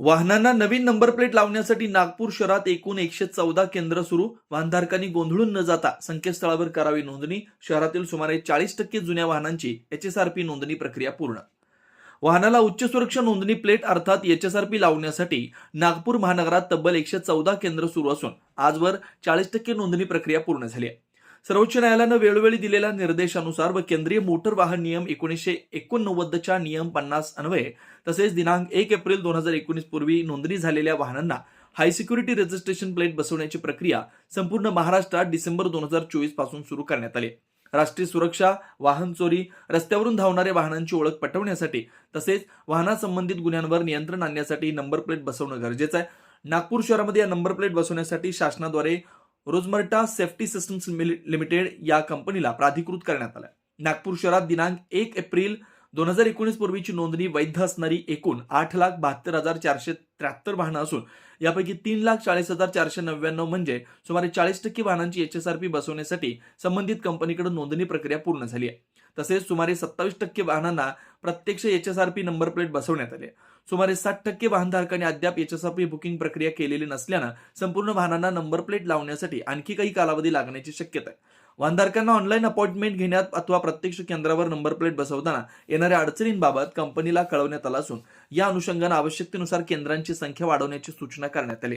वाहनांना नवीन number plate लावण्यासाठी नागपूर शहरात एकूण एकशे चौदा केंद्र सुरू. वाहनधारकांनी गोंधळून न जाता संकेतस्थळावर करावी नोंदणी. शहरातील सुमारे चाळीस टक्के जुन्या वाहनांची एचएसआरपी नोंदणी प्रक्रिया पूर्ण. वाहनाला उच्च सुरक्षा नोंदणी प्लेट अर्थात एचएसआरपी लावण्यासाठी नागपूर महानगरात तब्बल एकशे चौदा केंद्र सुरू असून आजवर चाळीस टक्के नोंदणी प्रक्रिया पूर्ण झाली आहे. सर्वोच्च न्यायालयानं वेळोवेळी दिलेल्या निर्देशानुसार व केंद्रीय मोटर वाहन नियम एकोणीसशे एकोणनव्वदच्या नियम पन्नास अन्वये तसेच दिनांक एक एप्रिल दोन हजार एकोणीस पूर्वी नोंदणी झालेल्या वाहनांना हाय सिक्युरिटी रजिस्ट्रेशन प्लेट बसवण्याची प्रक्रिया संपूर्ण महाराष्ट्रात डिसेंबर दोन हजार चोवीसपासून सुरू करण्यात आली. राष्ट्रीय सुरक्षा वाहन चोरी रस्त्यावरून धावणाऱ्या वाहनांची ओळख पटवण्यासाठी तसेच वाहनासंबंधित गुन्ह्यांवर नियंत्रण आणण्यासाठी नंबर प्लेट बसवणं गरजेचं आहे. नागपूर शहरामध्ये या नंबर प्लेट बसवण्यासाठी शासनाद्वारे रोजमर्टा सेफ्टी सिस्टम्स लिमिटेड या कंपनीला प्राधिकृत करण्यात आलं नागपूर शहरात दिनांक एक एप्रिल दोन हजार एकोणीस पूर्वीची नोंदणी वैध असणारी एकूण आठ लाख बहात्तर हजार चारशे त्र्याहत्तर वाहनं असून यापैकी तीन लाख चाळीस हजार चारशे नव्याण्णव म्हणजे सुमारे चाळीस टक्के वाहनांची एचएसआरपी बसवण्यासाठी संबंधित कंपनीकडे नोंदणी प्रक्रिया पूर्ण झाली आहे. तसेच सुमारे सत्तावीस टक्के वाहनांना प्रत्यक्ष H S R P number plate बसवण्यात आले सुमारे साठ टक्के वाहनधारकांनी अद्याप H S R P booking प्रक्रिया केलेली नसल्यानं संपूर्ण वाहनांना नंबर प्लेट लावण्यासाठी आणखी काही कालावधी लागण्याची शक्यता आहे. वाहनधारकांना ऑनलाईन अपॉइंटमेंट घेण्यात अथवा प्रत्यक्ष केंद्रावर नंबर प्लेट बसवताना येणाऱ्या अडचणींबाबत कंपनीला कळवण्यात आलं असून या अनुषंगानं आवश्यकतेनुसार केंद्रांची संख्या वाढवण्याची सूचना करण्यात आली